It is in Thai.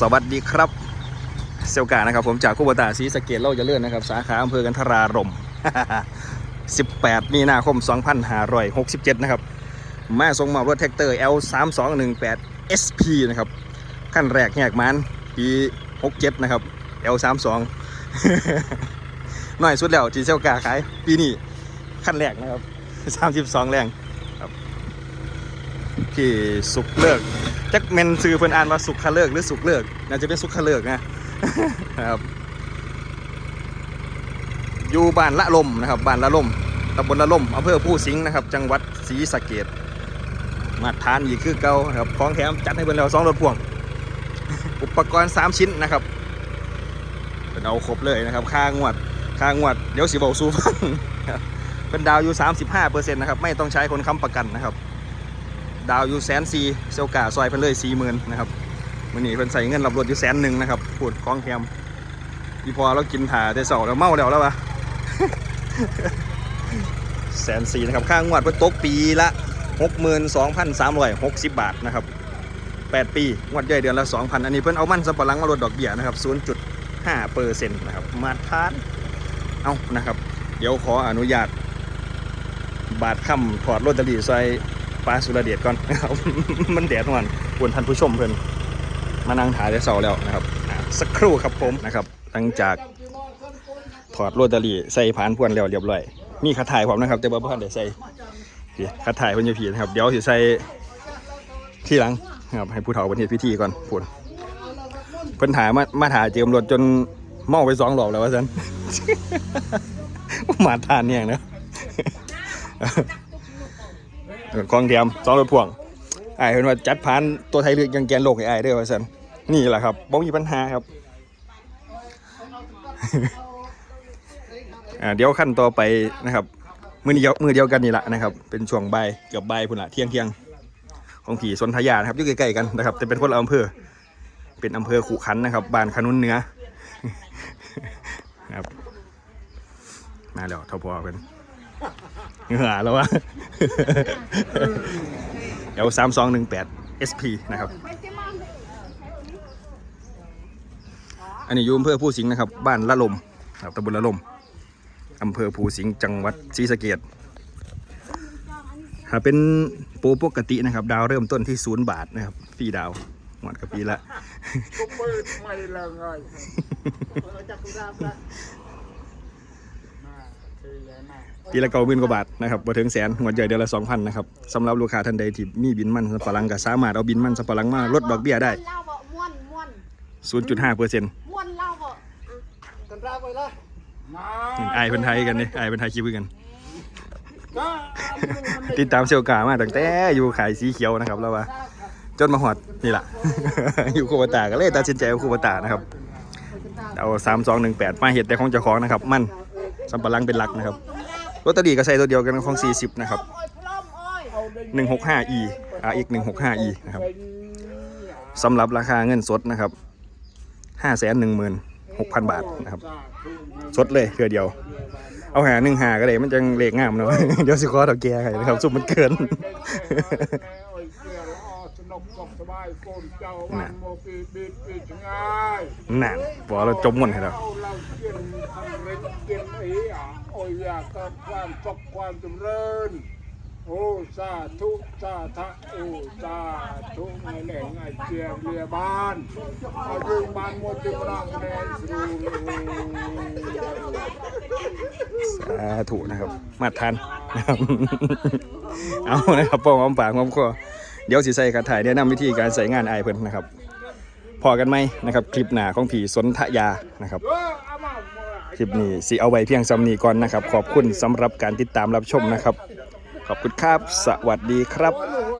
สวัสดีครับ เซลกานะครับผมจากคูบตาศรีสะเกดเล่าจะเลื่อนนะครับ สาขาอำเภอกันทรารม 18 มีนาคม 2567 นะครับ มาส่งมอบรถแท็กเตอร์ L3218 SP นะครับขั้นแรกแหกมันปี67 นะครับ L32 หน่อยสุดแล้วที่เซลกาขาย ปีนี้ขั้นแรกนะครับ 32 แรง ที่สุกเลิกจักเมนซื้อเพิ่นอ่านว่าสุขเลิกหรือสุขเลิกน่าจะเป็นสุขเลิกนะครับอยู่บ้านละลมนะครับบ้านละลมตำบลละลมอำเภอผู้สิงห์นะครับ จังหวัดศรีสะเกดมาทานอีกคือเก่าครับของแถมจัดให้เพิ่นแล้วสองรถพ่วง อุปกรณ์ 3 ชิ้นนะครับเป็นเอาครบเลยนะครับ ค่างวด ค่างวด เดี๋ยวสิบอกสู้ฟังเป็นดาวอยู่ 35%นะครับ ไม่ต้องใช้คนค้ำประกันนะครับ ดาวอยู่แสนสี่เซลกาซอยเพิ่นเลยสี่หมื่นนะครับมื่อนี้เพิ่นใส่เงินรับรถอยู่แสนหนึ่งนะครับพูดคล้องแคมอีพอเรากินถ่าแต่เสาแล้วเมาแล้วแล้ววะแสนสี่นะครับค่างวดเพิ่นตกปีละหกหมื่นสองพันสามร้อยหกสิบบาทนะครับแปดปีงวดย่อยเดือนละสองพันอันนี้เพิ่นเอามันสำปะหลังมาลดดอกเบี้ยนะครับศูนย์จุดห้าเปอร์เซ็นต์นะครับมาทานเอานะครับ เดี๋ยวขออนุญาตบาทคำถอดโรตารีใส่ ปลาสุรเดชก่อนนะครับมันแดดหวานควรท่านผู้ชมเพิ่อนมานั่งถ่ายได้เสาแล้วนะครับสักครู่ครับผมนะครับหลังจากถอดโรตารี่ใส่ผานพวนแล้วเรียบร้อยมีคาถ่ายพร้อมนะครับแต่ว่าบ่ทันได้ใส่พี่คาถ่ายเพิ่นอยู่พี่นะครับ เดี๋ยวสิใส่ที่หลังนะครับให้ผู้เฒ่าเพิ่นเฮ็ดพิธีก่อนพูนเพิ่นถ่ายมามาถ่ายเจิมรถจนเมาไปสองรอบแล้วว่าซั่นมาทานเนี่ยนะ กองเทียมสองรถพ่วงไอ้เห็นว่าจัดผ่านตัวไทยเลือกยังแกนโลกไอ้ไอ้เด้อว่าสันนี่แหละครับบ่มีปัญหาครับเดี๋ยวขั้นต่อไปนะครับมือเดียวมือเดียวกันนี่แหละนะครับ เป็นช่วงใบเกือบบ่ายพุ่นละเที่ยงเที่ยงของผีสนธยานะครับอยู่ใกล้ๆกันนะครับ แต่เป็นคนละอำเภอ เป็นอำเภอขุขันนะครับบ้านขนุนเหนือครับมาแล้วท่าพอเป็น เหงื่อแล้ววะเดี๋ยวสามสองหนึ่งแปด SP นะครับ อันนี้อยู่อำเภอภูสิงห์นะครับ บ้านละลมครับตำบลละลมอำเภอภูสิงห์จังหวัดศรีสะเกดหากเป็นโปรปกตินะครับ ดาวเริ่มต้นที่ศูนย์บาทนะครับฟรีดาวหมดกับปีละ ก็มืดไม่ละไง ปีละเก้าหมื่นกว่าบาทนะครับบ่ถึงแสนหัวใจเดือนละสองพันนะครับสำหรับลูกค้าท่านใดที่มีบินมันสปะหลังก็สามารถเอาบินมันสปะหลังมาลดดอกเบี้ยได้เล่าบ่ม่วนม่วน0.5เปอร์เซ็นต์ม่วนเล่าบ่กันราไปละไอายเป็นไทยกันเนี่ยไอายเป็นไทยคิวกัน ติดตามเซลกามาตั้งแต่อยู่ขายสีเขียวนะครับแล้วว่า จนมาหอดนี่แหละ อยู่คูบตาก็เลยตัดสินใจเอาคูบตานะครับ เอาสามสองหนึ่งแปดมาเห็ดแต่ของเจ้าของนะครับ มัน สำปะหลังเป็นหลักนะครับรถตอรีก็ใส่ตัวเดียวกันของ 40 นะครับอ้อยพร้อมอ้อย 165e RX 165e นะครับสำหรับราคาเงินสดนะครับ516,000 บาทนะครับสดเลยเทือเดียว เอาหาหนึ่งหาก็ได้มันจังเลขงามเนาะเดี๋ยวสิขอถอแกให้นะครับ สุมมันเกินสนุกสบสบายโกนเจ้าวันโมกีบีดบีดง่ายนั่นบอกเราจมหมดให้เรา อะโอ้ยอยากกความสุขความจำเริญโอ้สาธุสาธุโอ้สาธุไงแหล่งไงเจียเรียบ้านเอาดึงบ้านหมดดึงร่างแดงสู่สาธุนะครับ มาทานนะครับเอานะครับป้องอ้อมปากอ้อมคอเดี๋ยวสิใส่กระถ่ายแนะนำวิธีการใส่งานไอเพิ่นนะครับ พอกันไหมนะครับ คลิปหน้าของผีสนทยานะครับ คลิปนี้สิเอาไว้เพียงสำนีก่อนนะครับ ขอบคุณสำหรับการติดตามรับชมนะครับ ขอบคุณครับ สวัสดีครับ